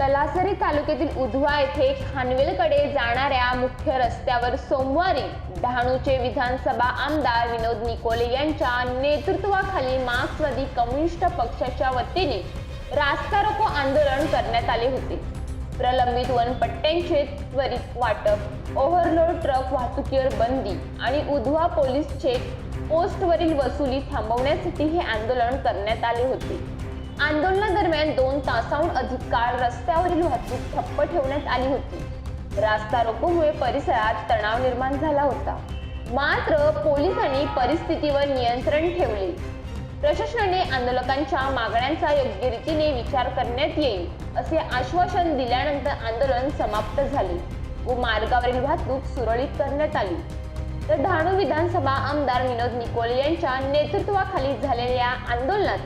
तलासरी तालुक्यातील उधवा येथे खानवेलकडे जाणाऱ्या मुख्य रस्त्यावर सोमवारी डहाणूचे विधानसभा आमदार विनोद निकोले यांच्या नेतृत्वाखाली मार्क्सवादी कम्युनिस्ट पक्षाच्या वतीने रास्ता रोको आंदोलन करण्यात आले होते. प्रलंबित वनपट्ट्यांचे त्वरित वाटप ओव्हरलोड ट्रक वाहतुकीवर बंदी आणि उधवा पोलीस चेक पोस्टवरील वसुली थांबवण्यासाठी हे आंदोलन करण्यात आले होते. आंदोलनादरम्यान दोन तासाहून अधिक काळ रस्त्यावरील वाहतूक ठप्प ठेवण्यात आली होती. रास्ता रोकोमुळे परिसरात तणाव निर्माण झाला होता. मात्र पोलिसांनी परिस्थितीवर नियंत्रण ठेवले. प्रशासनाने आंदोलकांच्या मागण्यांचा योग्य रीतीने विचार करण्यात येईल असे आश्वासन दिल्यानंतर आंदोलन समाप्त झाले व मार्गावरील वाहतूक सुरळीत करण्यात आली. तर डहाणू विधानसभा आमदार विनोद निकोले यांच्या नेतृत्वाखाली झालेल्या आंदोलनात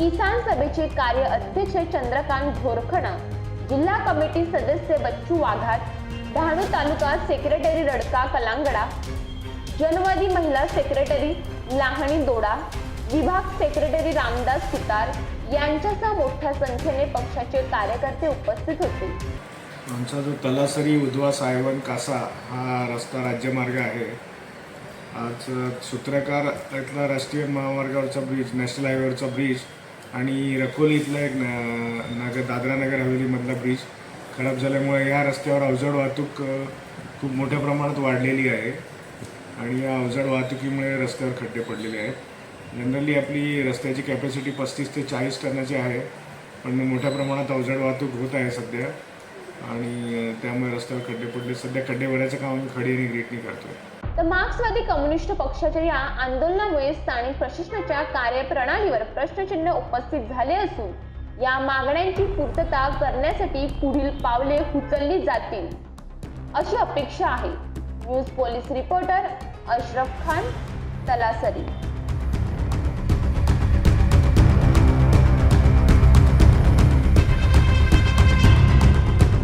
किसान सभेचे कार्य अध्यक्ष चंद्रकांत घोरखणा जिल्हा कमिटी सदस्य बच्चू वाघाट डहाणू तालुका सेक्रेटरी रडका कलांगडा जनवादी महिला सेक्रेटरी लाहणी दोडा विभाग सेक्रेटरी रामदास सुतार यांच्यासह मोठ्या संख्येने पक्षाचे कार्यकर्ते उपस्थित होते. आमचा जो तलासरी उधवा सायवन कासा हा रस्ता राज्यमार्ग आहे आज सूत्रकार इथला राष्ट्रीय महामार्गावरचा ब्रिज नॅशनल हायवेवरचा ब्रिज आणि रकोली एक न- दादरा नगर हवेलीमधला ब्रिज खराब झाल्यामुळे या रस्त्यावर अवजड वाहतूक खूप मोठ्या प्रमाणात वाढलेली आहे. आणि या अवजड वाहतुकीमुळे रस्त्यावर खड्डे पडलेले आहेत. जनरली आपली रस्त्याची कॅपॅसिटी पस्तीस ते चाळीस टनाची आहे पण मोठ्या प्रमाणात अवजड वाहतूक होत आहे सध्या. आणि त्यामुळे रस्त्यावर खड्डे पडले. सध्या खड्डे भरायचं काम आम्ही खडी आणि करतो आहे तर मार्क्सवादी कम्युनिस्ट पक्षाच्या या आंदोलनामुळे स्थानिक प्रशासनाच्या कार्यप्रणालीवर प्रश्नचिन्ह उपस्थित झाले असून या मागण्यांची पूर्तता करण्यासाठी पुढील पावले उचलली जातील. अशी अपेक्षा आहे. News police reporter Ashraf Khan Talasari.